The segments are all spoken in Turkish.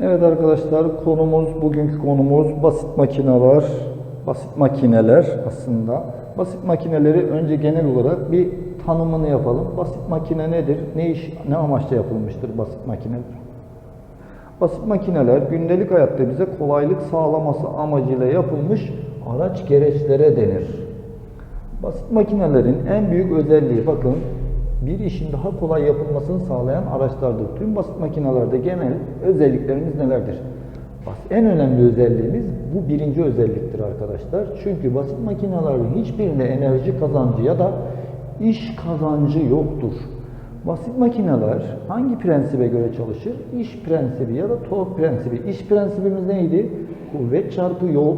Evet arkadaşlar konumuz bugünkü konumuz basit makineler. Basit makineler aslında. Basit makineleri önce genel olarak bir tanımını yapalım. Basit makine nedir? Ne iş, ne amaçla yapılmıştır basit makineler? Basit makineler gündelik hayatta bize kolaylık sağlaması amacıyla yapılmış araç gereçlere denir. Basit makinelerin en büyük özelliği bakın bir işin daha kolay yapılmasını sağlayan araçlardır. Tüm basit makinelerde genel özelliklerimiz nelerdir? En önemli özelliğimiz bu birinci özelliktir arkadaşlar. Çünkü basit makinelerin hiçbirinde enerji kazancı ya da iş kazancı yoktur. Basit makineler hangi prensibe göre çalışır? İş prensibi ya da tork prensibi. İş prensibimiz neydi? Kuvvet çarpı yol.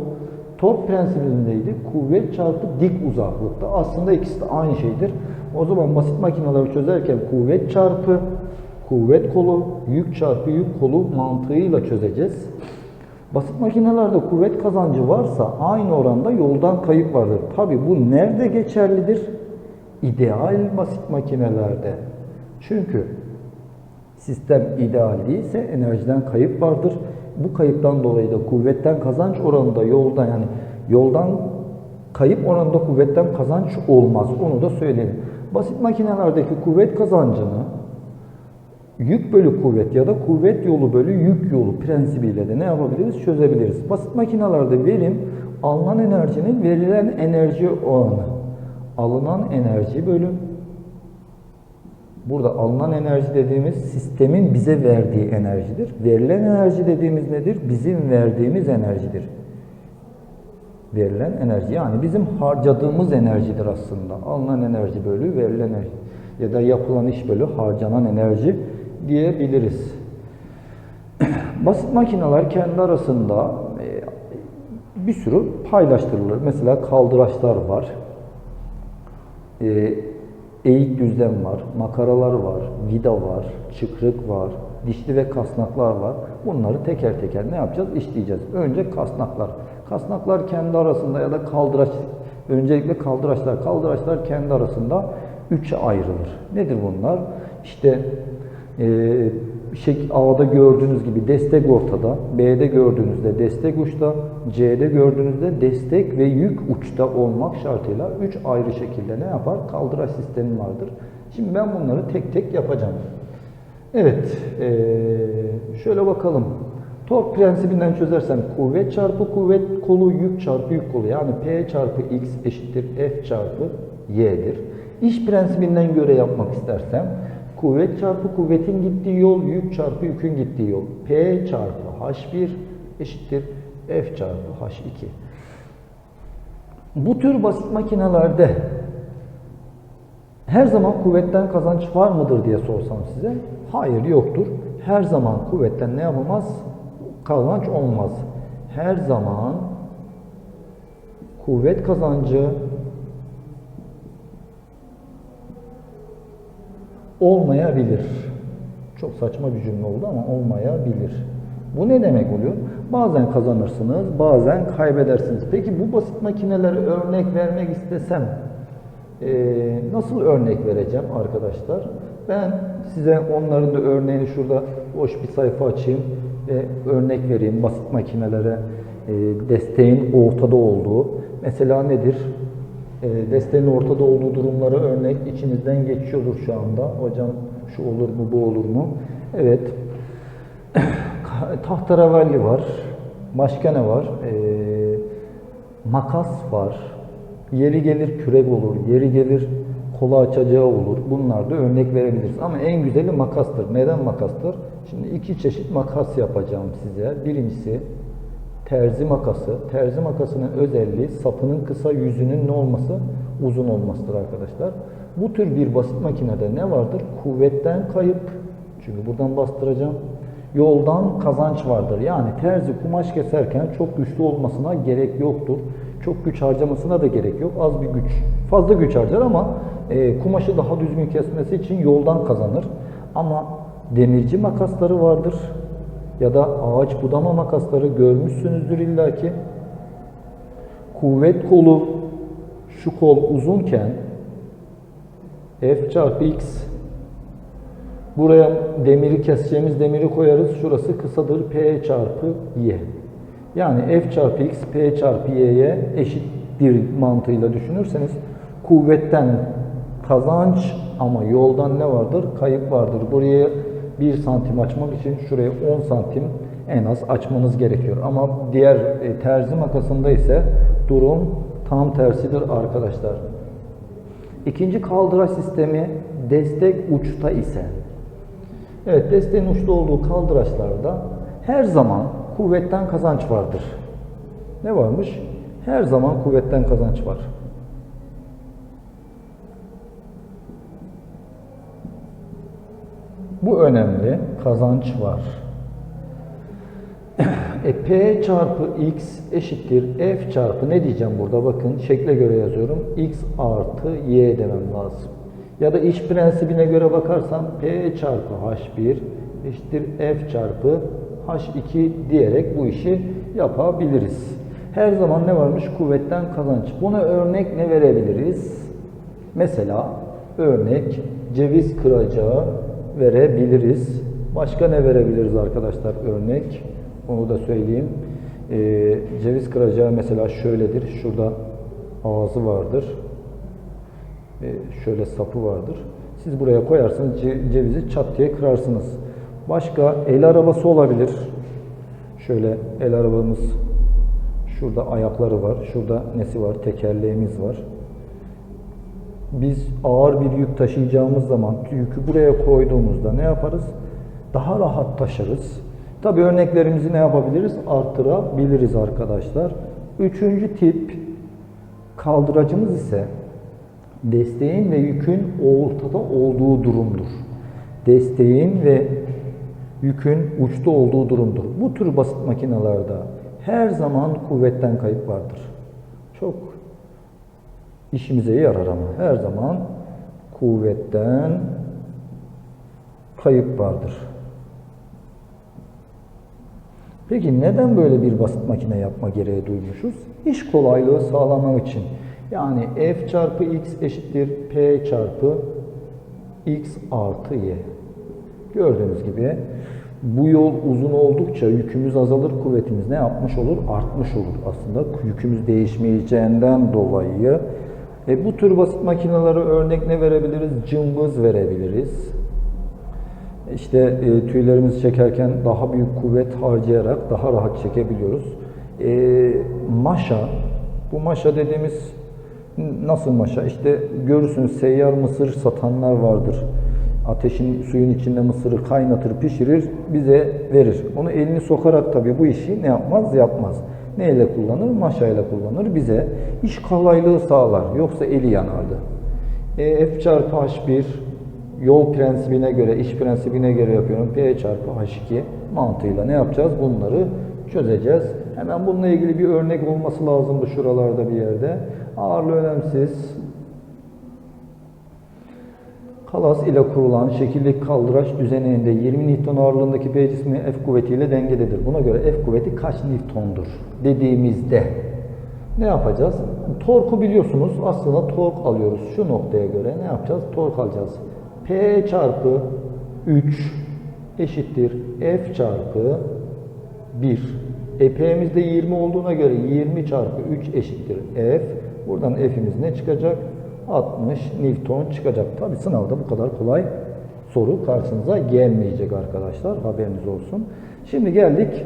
Tork prensibimiz neydi? Kuvvet çarpı dik uzaklıkta. Aslında ikisi de aynı şeydir. O zaman basit makineleri çözerken kuvvet çarpı kuvvet kolu, yük çarpı yük kolu mantığıyla çözeceğiz. Basit makinelerde kuvvet kazancı varsa aynı oranda yoldan kayıp vardır. Tabi bu nerede geçerlidir? İdeal basit makinelerde. Çünkü sistem ideal değilse enerjiden kayıp vardır. Bu kayıptan dolayı da kuvvetten kazanç oranında yolda yani yoldan kayıp oranında kuvvetten kazanç olmaz. Onu da söyleyelim. Basit makinelerdeki kuvvet kazancını yük bölü kuvvet ya da kuvvet yolu bölü yük yolu prensibiyle de ne yapabiliriz? Çözebiliriz. Basit makinelerde verim alınan enerjinin verilen enerji oranı. Alınan enerji bölü Burada alınan enerji dediğimiz sistemin bize verdiği enerjidir. Verilen enerji dediğimiz nedir? Bizim verdiğimiz enerjidir. Verilen enerji yani bizim harcadığımız enerjidir aslında. Alınan enerji bölü verilen enerji ya da yapılan iş bölü harcanan enerji diyebiliriz. Basit makineler kendi arasında e, bir sürü paylaştırılır. Mesela kaldıraçlar var. E, eğik düzlem var, makaralar var, vida var, çıkrık var, dişli ve kasnaklar var. Bunları teker teker ne yapacağız? İşleyeceğiz. Önce kasnaklar. Kasnaklar kendi arasında ya da kaldıraç, öncelikle kaldıraçlar. Kaldıraçlar kendi arasında üçe ayrılır. Nedir bunlar? İşte e, şey, A'da gördüğünüz gibi destek ortada, B'de gördüğünüzde destek uçta, C'de gördüğünüzde destek ve yük uçta olmak şartıyla üç ayrı şekilde ne yapar? Kaldıraç sistemi vardır. Şimdi ben bunları tek tek yapacağım. Evet, ee, şöyle bakalım. Tork prensibinden çözersem kuvvet çarpı kuvvet kolu yük çarpı yük kolu yani P çarpı X eşittir F çarpı Y'dir. İş prensibinden göre yapmak istersem Kuvvet çarpı kuvvetin gittiği yol, yük çarpı yükün gittiği yol. P çarpı H1 eşittir F çarpı H2. Bu tür basit makinelerde her zaman kuvvetten kazanç var mıdır diye sorsam size. Hayır yoktur. Her zaman kuvvetten ne yapamaz? Kazanç olmaz. Her zaman kuvvet kazancı olmayabilir. Çok saçma bir cümle oldu ama olmayabilir. Bu ne demek oluyor? Bazen kazanırsınız, bazen kaybedersiniz. Peki bu basit makinelere örnek vermek istesem e, nasıl örnek vereceğim arkadaşlar? Ben size onların da örneğini şurada boş bir sayfa açayım ve örnek vereyim basit makinelere e, desteğin ortada olduğu. Mesela nedir? E, desteğin ortada olduğu durumları örnek içinizden geçiyordur şu anda. Hocam şu olur mu, bu olur mu? Evet. Tahtaravalli var. Başka ne var? E, makas var. Yeri gelir kürek olur. Yeri gelir kola açacağı olur. Bunlar da örnek verebiliriz. Ama en güzeli makastır. Neden makastır? Şimdi iki çeşit makas yapacağım size. Birincisi terzi makası. Terzi makasının özelliği sapının kısa, yüzünün ne olması? Uzun olmasıdır arkadaşlar. Bu tür bir basit makinede ne vardır? Kuvvetten kayıp. Çünkü buradan bastıracağım. Yoldan kazanç vardır. Yani terzi kumaş keserken çok güçlü olmasına gerek yoktur. Çok güç harcamasına da gerek yok. Az bir güç. Fazla güç harcar ama e, kumaşı daha düzgün kesmesi için yoldan kazanır. Ama demirci makasları vardır ya da ağaç budama makasları görmüşsünüzdür illaki. Kuvvet kolu şu kol uzunken F çarpı X Buraya demiri keseceğimiz demiri koyarız. Şurası kısadır. P çarpı Y. Yani F çarpı X, P çarpı Y'ye eşittir mantığıyla düşünürseniz kuvvetten kazanç ama yoldan ne vardır? Kayıp vardır. Buraya 1 santim açmak için şuraya 10 santim en az açmanız gerekiyor. Ama diğer e, terzi makasında ise durum tam tersidir arkadaşlar. İkinci kaldıraç sistemi destek uçta ise Evet desteğin uçta olduğu kaldıraçlarda her zaman kuvvetten kazanç vardır. Ne varmış? Her zaman kuvvetten kazanç var. Bu önemli. Kazanç var. E, P çarpı X eşittir F çarpı ne diyeceğim burada bakın şekle göre yazıyorum. X artı Y demem lazım. Ya da iş prensibine göre bakarsam P çarpı H1 eşittir F çarpı H2 diyerek bu işi yapabiliriz. Her zaman ne varmış? Kuvvetten kazanç. Buna örnek ne verebiliriz? Mesela örnek ceviz kıracağı verebiliriz. Başka ne verebiliriz arkadaşlar örnek? Onu da söyleyeyim. Ee, ceviz kıracağı mesela şöyledir. Şurada ağzı vardır. Ee, şöyle sapı vardır. Siz buraya koyarsınız ce- cevizi çat diye kırarsınız. Başka el arabası olabilir. Şöyle el arabamız şurada ayakları var. Şurada nesi var? Tekerleğimiz var. Biz ağır bir yük taşıyacağımız zaman yükü buraya koyduğumuzda ne yaparız? Daha rahat taşırız. Tabii örneklerimizi ne yapabiliriz? Artırabiliriz arkadaşlar. Üçüncü tip kaldıracımız ise desteğin ve yükün ortada olduğu durumdur. Desteğin ve yükün uçta olduğu durumdur. Bu tür basit makinalarda her zaman kuvvetten kayıp vardır. Çok işimize yarar ama her zaman kuvvetten kayıp vardır. Peki neden böyle bir basit makine yapma gereği duymuşuz? İş kolaylığı sağlamak için. Yani F çarpı X eşittir P çarpı X artı Y. Gördüğünüz gibi bu yol uzun oldukça yükümüz azalır, kuvvetimiz ne yapmış olur? Artmış olur. Aslında yükümüz değişmeyeceğinden dolayı. E, bu tür basit makinelere örnek ne verebiliriz? Cımbız verebiliriz. İşte e, tüylerimizi çekerken daha büyük kuvvet harcayarak daha rahat çekebiliyoruz. E, maşa, bu maşa dediğimiz nasıl maşa? İşte görürsünüz seyyar mısır satanlar vardır. Ateşin suyun içinde mısırı kaynatır, pişirir, bize verir. Onu elini sokarak tabii bu işi ne yapmaz? Yapmaz. Neyle kullanır? Maşayla kullanır. Bize iş kolaylığı sağlar. Yoksa eli yanardı. E, F çarpı H1 yol prensibine göre, iş prensibine göre yapıyorum. P çarpı H2 mantığıyla ne yapacağız? Bunları çözeceğiz. Hemen bununla ilgili bir örnek olması lazımdı şuralarda bir yerde. Ağırlığı önemsiz. Kalas ile kurulan şekillik kaldıraç düzeninde 20 Newton ağırlığındaki P cismi F kuvvetiyle dengededir. Buna göre F kuvveti kaç Newton'dur dediğimizde ne yapacağız? Torku biliyorsunuz aslında tork alıyoruz. Şu noktaya göre ne yapacağız? Tork alacağız. P çarpı 3 eşittir F çarpı 1. E, P'mizde 20 olduğuna göre 20 çarpı 3 eşittir F. Buradan F'imiz ne çıkacak? 60 Newton çıkacak. Tabi sınavda bu kadar kolay soru karşınıza gelmeyecek arkadaşlar. Haberiniz olsun. Şimdi geldik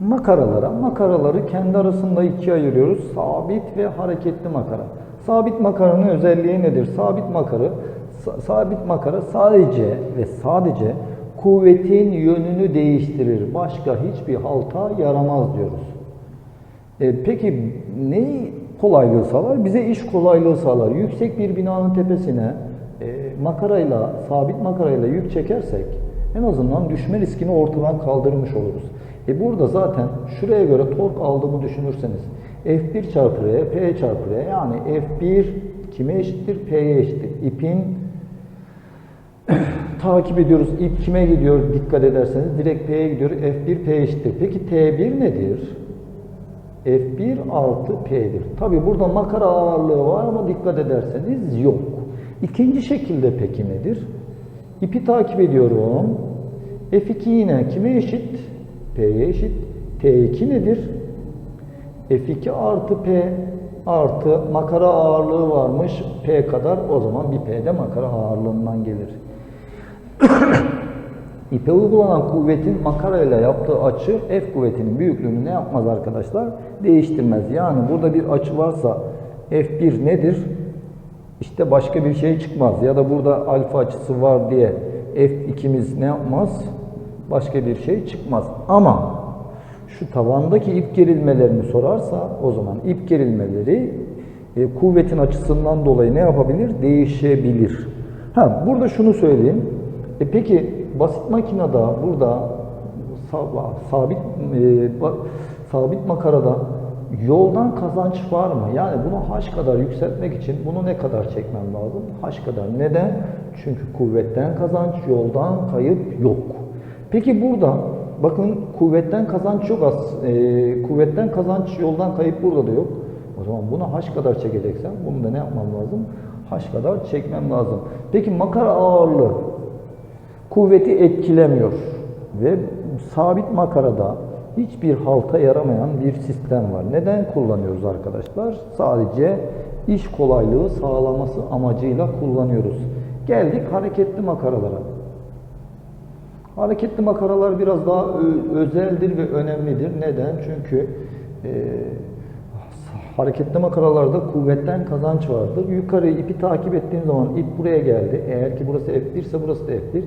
makaralara. Makaraları kendi arasında ikiye ayırıyoruz. Sabit ve hareketli makara. Sabit makaranın özelliği nedir? Sabit makarı sabit makara sadece ve sadece kuvvetin yönünü değiştirir. Başka hiçbir halta yaramaz diyoruz. E, peki ne kolaylığı sağlar? Bize iş kolaylığı sağlar. Yüksek bir binanın tepesine e, makarayla, sabit makarayla yük çekersek en azından düşme riskini ortadan kaldırmış oluruz. E burada zaten şuraya göre tork aldığımı düşünürseniz F1 çarpı R, P çarpı R yani F1 kime eşittir? P'ye eşittir. İpin takip ediyoruz. İp kime gidiyor dikkat ederseniz direkt P'ye gidiyor. F1 P eşittir. Peki T1 nedir? F1 artı P'dir. Tabi burada makara ağırlığı var ama dikkat ederseniz yok. İkinci şekilde peki nedir? İpi takip ediyorum. F2 yine kime eşit? P'ye eşit. T2 nedir? F2 artı P artı makara ağırlığı varmış P kadar. O zaman bir P de makara ağırlığından gelir. İpe uygulanan kuvvetin makara ile yaptığı açı F kuvvetinin büyüklüğünü ne yapmaz arkadaşlar? Değiştirmez. Yani burada bir açı varsa F1 nedir? İşte başka bir şey çıkmaz. Ya da burada alfa açısı var diye F2'miz ne yapmaz? Başka bir şey çıkmaz. Ama şu tavandaki ip gerilmelerini sorarsa o zaman ip gerilmeleri e, kuvvetin açısından dolayı ne yapabilir? Değişebilir. Ha, burada şunu söyleyeyim. E peki basit makinede burada sa- sabit e, ba- sabit makarada yoldan kazanç var mı? Yani bunu h kadar yükseltmek için bunu ne kadar çekmem lazım? h kadar. Neden? Çünkü kuvvetten kazanç, yoldan kayıp yok. Peki burada bakın kuvvetten kazanç yok az. e, kuvvetten kazanç, yoldan kayıp burada da yok. O zaman bunu h kadar çekeceksem bunu da ne yapmam lazım? h kadar çekmem lazım. Peki makara ağırlığı kuvveti etkilemiyor ve sabit makarada hiçbir halta yaramayan bir sistem var. Neden kullanıyoruz arkadaşlar? Sadece iş kolaylığı sağlaması amacıyla kullanıyoruz. Geldik hareketli makaralara. Hareketli makaralar biraz daha özeldir ve önemlidir. Neden? Çünkü e, hareketli makaralarda kuvvetten kazanç vardır. Yukarı ipi takip ettiğim zaman ip buraya geldi. Eğer ki burası F1 ise burası da F1.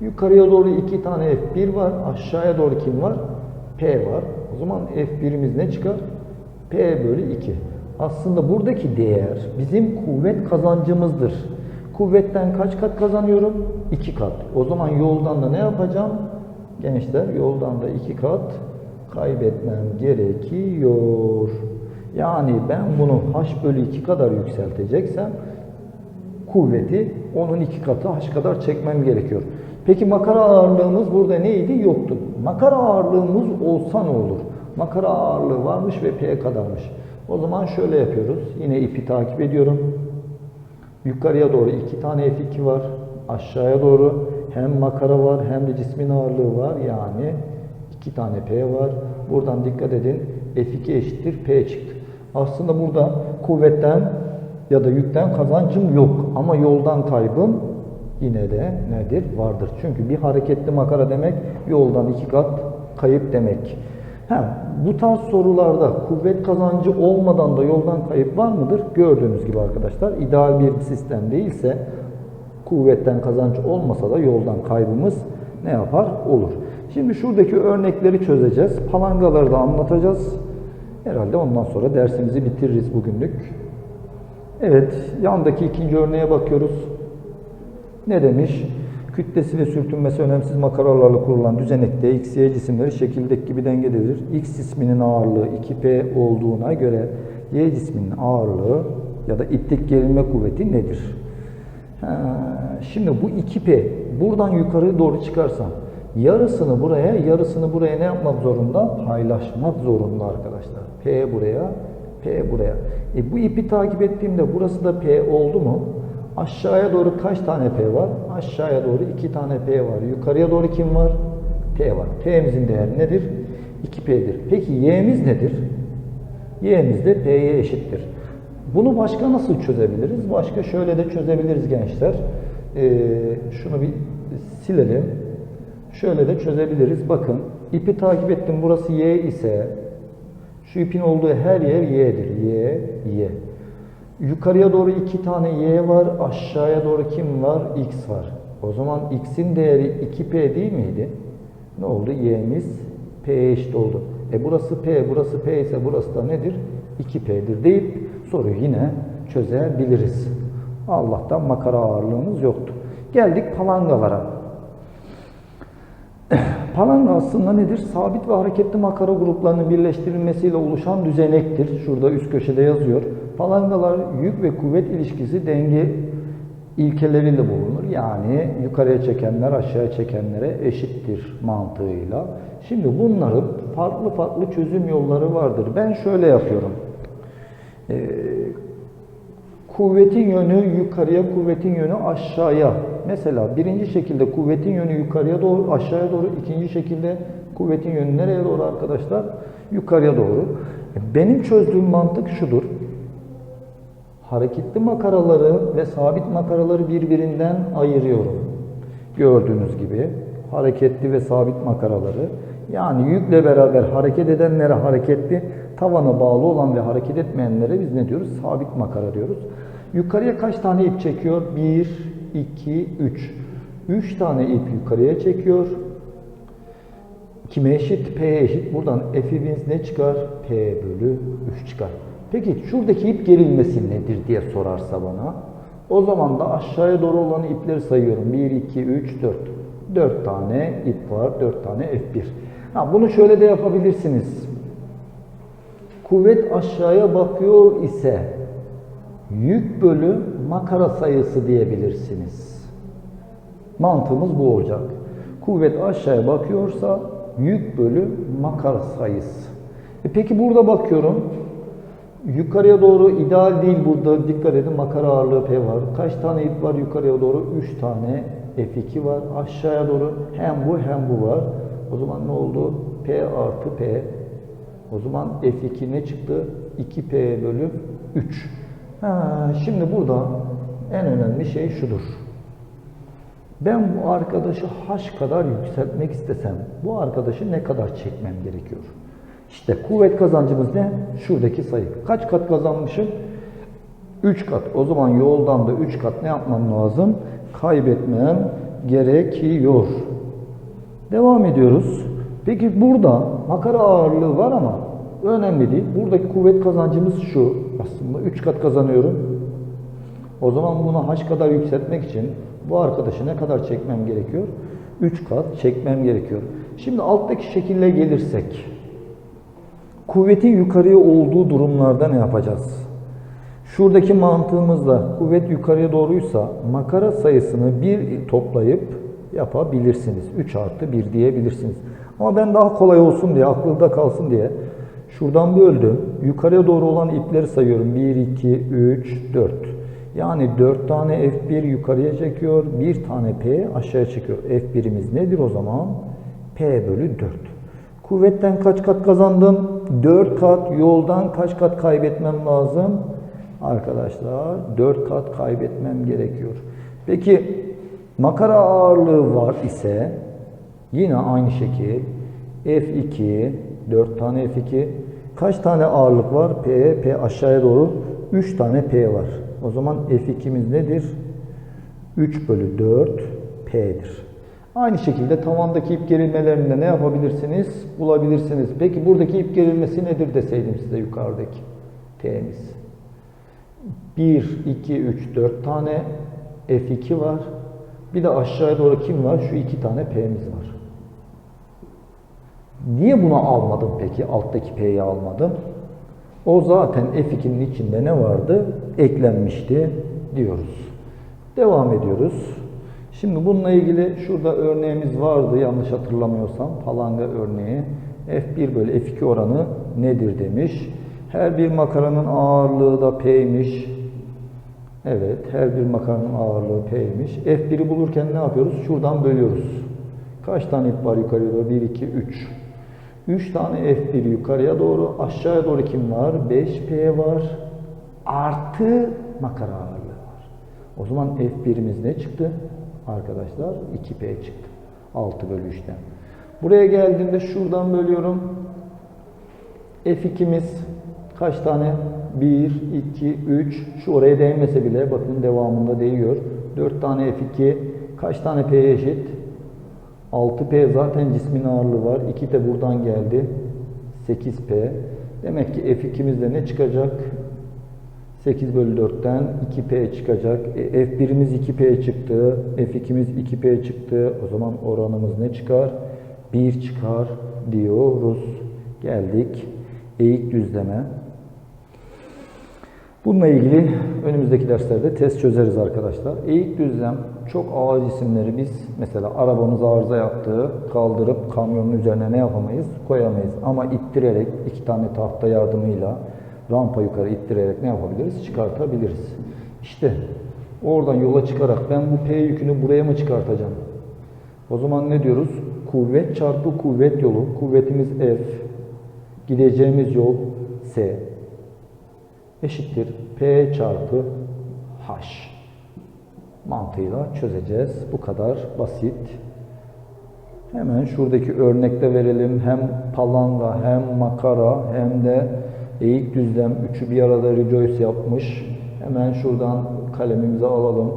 Yukarıya doğru iki tane F1 var. Aşağıya doğru kim var? P var. O zaman F1'imiz ne çıkar? P bölü 2. Aslında buradaki değer bizim kuvvet kazancımızdır. Kuvvetten kaç kat kazanıyorum? 2 kat. O zaman yoldan da ne yapacağım? Gençler yoldan da 2 kat kaybetmem gerekiyor. Yani ben bunu h bölü 2 kadar yükselteceksem kuvveti onun iki katı h kadar çekmem gerekiyor. Peki makara ağırlığımız burada neydi? Yoktu. Makara ağırlığımız olsa ne olur? Makara ağırlığı varmış ve P kadarmış. O zaman şöyle yapıyoruz. Yine ipi takip ediyorum. Yukarıya doğru iki tane F2 var. Aşağıya doğru hem makara var hem de cismin ağırlığı var. Yani iki tane P var. Buradan dikkat edin. F2 eşittir P çıktı. Aslında burada kuvvetten ya da yükten kazancım yok. Ama yoldan kaybım yine de nedir? Vardır. Çünkü bir hareketli makara demek yoldan iki kat kayıp demek. Ha, bu tarz sorularda kuvvet kazancı olmadan da yoldan kayıp var mıdır? Gördüğünüz gibi arkadaşlar ideal bir sistem değilse kuvvetten kazanç olmasa da yoldan kaybımız ne yapar? Olur. Şimdi şuradaki örnekleri çözeceğiz. Palangaları da anlatacağız. Herhalde ondan sonra dersimizi bitiririz bugünlük. Evet, yandaki ikinci örneğe bakıyoruz. Ne demiş? Kütlesi ve sürtünmesi önemsiz makaralarla kurulan düzenekte X, Y cisimleri şekildeki gibi dengededir. X cisminin ağırlığı 2P olduğuna göre Y cisminin ağırlığı ya da iplik gerilme kuvveti nedir? Ha, şimdi bu 2P buradan yukarı doğru çıkarsam yarısını buraya yarısını buraya ne yapmak zorunda? Paylaşmak zorunda arkadaşlar. P buraya, P buraya. E bu ipi takip ettiğimde burası da P oldu mu? Aşağıya doğru kaç tane P var? Aşağıya doğru 2 tane P var. Yukarıya doğru kim var? P var. P'mizin değeri nedir? 2P'dir. Peki Y'miz nedir? Y'miz de P'ye eşittir. Bunu başka nasıl çözebiliriz? Başka şöyle de çözebiliriz gençler. Ee, şunu bir silelim. Şöyle de çözebiliriz. Bakın ipi takip ettim. Burası Y ise şu ipin olduğu her yer Y'dir. Y, Y. Yukarıya doğru iki tane Y var. Aşağıya doğru kim var? X var. O zaman X'in değeri 2P değil miydi? Ne oldu? Y'miz P'ye eşit oldu. E burası P, burası P ise burası da nedir? 2P'dir deyip soruyu yine çözebiliriz. Allah'tan makara ağırlığımız yoktu. Geldik palangalara. Palanga aslında nedir? Sabit ve hareketli makara gruplarının birleştirilmesiyle oluşan düzenektir. Şurada üst köşede yazıyor. Palangalar yük ve kuvvet ilişkisi denge ilkeleriyle bulunur. Yani yukarıya çekenler aşağıya çekenlere eşittir mantığıyla. Şimdi bunların farklı farklı çözüm yolları vardır. Ben şöyle yapıyorum. Ee, kuvvetin yönü yukarıya, kuvvetin yönü aşağıya Mesela birinci şekilde kuvvetin yönü yukarıya doğru, aşağıya doğru. ikinci şekilde kuvvetin yönü nereye doğru arkadaşlar? Yukarıya doğru. Benim çözdüğüm mantık şudur. Hareketli makaraları ve sabit makaraları birbirinden ayırıyorum. Gördüğünüz gibi hareketli ve sabit makaraları yani yükle beraber hareket edenlere hareketli, tavana bağlı olan ve hareket etmeyenlere biz ne diyoruz? Sabit makara diyoruz. Yukarıya kaç tane ip çekiyor? 1, 2, 3. 3 tane ip yukarıya çekiyor. Kime eşit? P'ye eşit. Buradan F'imiz ne çıkar? P bölü 3 çıkar. Peki şuradaki ip gerilmesi nedir diye sorarsa bana. O zaman da aşağıya doğru olan ipleri sayıyorum. 1, 2, 3, 4. 4 tane ip var. 4 tane F1. Ha, bunu şöyle de yapabilirsiniz. Kuvvet aşağıya bakıyor ise yük bölü makara sayısı diyebilirsiniz. Mantığımız bu olacak. Kuvvet aşağıya bakıyorsa yük bölü makara sayısı. E peki burada bakıyorum. Yukarıya doğru ideal değil burada. Dikkat edin makara ağırlığı P var. Kaç tane ip var yukarıya doğru? 3 tane F2 var. Aşağıya doğru hem bu hem bu var. O zaman ne oldu? P artı P. O zaman F2 ne çıktı? 2P bölü 3. Ha, şimdi burada en önemli şey şudur. Ben bu arkadaşı H kadar yükseltmek istesem bu arkadaşı ne kadar çekmem gerekiyor? İşte kuvvet kazancımız ne? Şuradaki sayı. Kaç kat kazanmışım? 3 kat. O zaman yoldan da 3 kat ne yapmam lazım? Kaybetmem gerekiyor. Devam ediyoruz. Peki burada makara ağırlığı var ama önemli değil. Buradaki kuvvet kazancımız şu. Aslında 3 kat kazanıyorum. O zaman bunu h kadar yükseltmek için bu arkadaşı ne kadar çekmem gerekiyor? 3 kat çekmem gerekiyor. Şimdi alttaki şekille gelirsek kuvvetin yukarıya olduğu durumlarda ne yapacağız? Şuradaki mantığımızda kuvvet yukarıya doğruysa makara sayısını bir toplayıp yapabilirsiniz. 3 artı 1 diyebilirsiniz. Ama ben daha kolay olsun diye, aklımda kalsın diye şuradan böldüm. Yukarıya doğru olan ipleri sayıyorum. 1, 2, 3, 4. Yani 4 tane F1 yukarıya çekiyor, 1 tane P aşağıya çekiyor. F1'imiz nedir o zaman? P bölü 4. Kuvvetten kaç kat kazandım? 4 kat. Yoldan kaç kat kaybetmem lazım? Arkadaşlar 4 kat kaybetmem gerekiyor. Peki makara ağırlığı var ise yine aynı şekil F2 4 tane F2 kaç tane ağırlık var? P, P aşağıya doğru 3 tane P var. O zaman F2'miz nedir? 3 bölü 4 P'dir. Aynı şekilde tavandaki ip gerilmelerinde ne yapabilirsiniz? Bulabilirsiniz. Peki buradaki ip gerilmesi nedir deseydim size yukarıdaki T'miz. 1, 2, 3, 4 tane F2 var. Bir de aşağıya doğru kim var? Şu iki tane P'miz var. Niye bunu almadım peki? Alttaki P'yi almadım. O zaten F2'nin içinde ne vardı? Eklenmişti diyoruz. Devam ediyoruz. Şimdi bununla ilgili şurada örneğimiz vardı yanlış hatırlamıyorsam. Palanga örneği. F1 bölü F2 oranı nedir demiş. Her bir makaranın ağırlığı da P'ymiş. Evet, her bir makaranın ağırlığı P'ymiş. F1'i bulurken ne yapıyoruz? Şuradan bölüyoruz. Kaç tane ip var yukarıya doğru? 1, 2, 3. 3 tane F1 yukarıya doğru. Aşağıya doğru kim var? 5P var. Artı makara ağırlığı var. O zaman F1'imiz ne çıktı? Arkadaşlar 2P çıktı. 6 bölü 3'ten. Buraya geldiğimde şuradan bölüyorum. F2'miz kaç tane? 1, 2, 3. Şu oraya değmese bile bakın devamında değiyor. 4 tane F2. Kaç tane P'ye eşit? 6P zaten cismin ağırlığı var. 2 de buradan geldi. 8P. Demek ki F2'miz de ne çıkacak? 8 bölü 4'ten 2P çıkacak. E, F1'imiz 2P çıktı. F2'miz 2P çıktı. O zaman oranımız ne çıkar? 1 çıkar diyoruz. Geldik. Eğik düzleme. Bununla ilgili önümüzdeki derslerde test çözeriz arkadaşlar. Eğik düzlem çok ağır cisimleri biz mesela arabamız arıza yaptığı kaldırıp kamyonun üzerine ne yapamayız? Koyamayız. Ama ittirerek iki tane tahta yardımıyla rampa yukarı ittirerek ne yapabiliriz? Çıkartabiliriz. İşte Oradan yola çıkarak ben bu P yükünü buraya mı çıkartacağım? O zaman ne diyoruz? Kuvvet çarpı kuvvet yolu. Kuvvetimiz F. Gideceğimiz yol S. Eşittir P çarpı H. Mantığıyla çözeceğiz. Bu kadar basit. Hemen şuradaki örnekte verelim. Hem palanga hem makara hem de eğik düzlem üçü bir arada rejoice yapmış. Hemen şuradan kalemimizi alalım.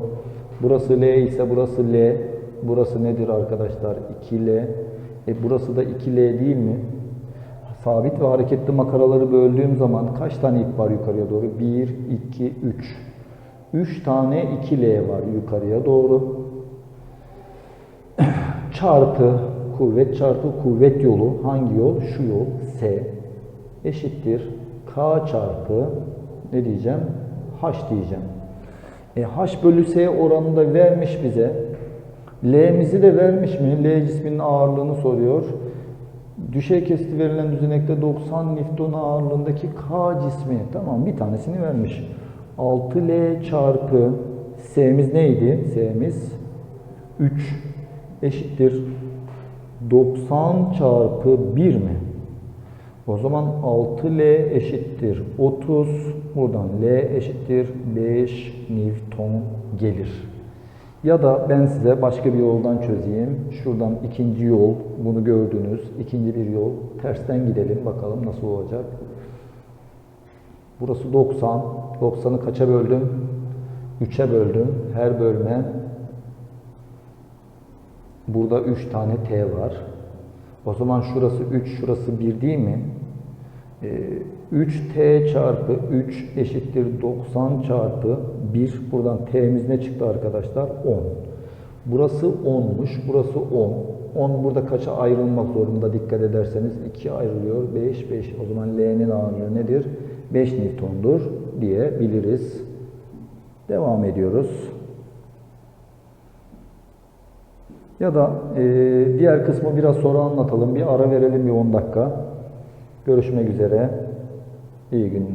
Burası L ise burası L. Burası nedir arkadaşlar? 2L. E burası da 2L değil mi? Sabit ve hareketli makaraları böldüğüm zaman kaç tane ip var yukarıya doğru? 1, 2, 3. 3 tane 2L var yukarıya doğru çarpı kuvvet çarpı kuvvet yolu hangi yol? Şu yol S eşittir K çarpı ne diyeceğim? H diyeceğim. E, H bölü S oranında vermiş bize. L'mizi de vermiş mi? L cisminin ağırlığını soruyor. Düşey kesti verilen düzenekte 90 Newton ağırlığındaki K cismi. Tamam bir tanesini vermiş. 6L çarpı S'miz neydi? S'miz 3 eşittir 90 çarpı 1 mi? O zaman 6L eşittir 30. Buradan L eşittir 5 Newton gelir. Ya da ben size başka bir yoldan çözeyim. Şuradan ikinci yol, bunu gördünüz. İkinci bir yol. Tersten gidelim bakalım nasıl olacak. Burası 90. 90'ı kaça böldüm? 3'e böldüm. Her bölme Burada 3 tane T var. O zaman şurası 3, şurası 1 değil mi? Ee, 3T çarpı 3 eşittir 90 çarpı 1. Buradan T'miz ne çıktı arkadaşlar? 10. Burası 10'muş, burası 10. 10 burada kaça ayrılmak zorunda dikkat ederseniz 2 ayrılıyor. 5, 5. O zaman L'nin ağırlığı nedir? 5 Newton'dur diyebiliriz. Devam ediyoruz. Ya da e, diğer kısmı biraz sonra anlatalım. Bir ara verelim bir 10 dakika. Görüşmek üzere. İyi günler.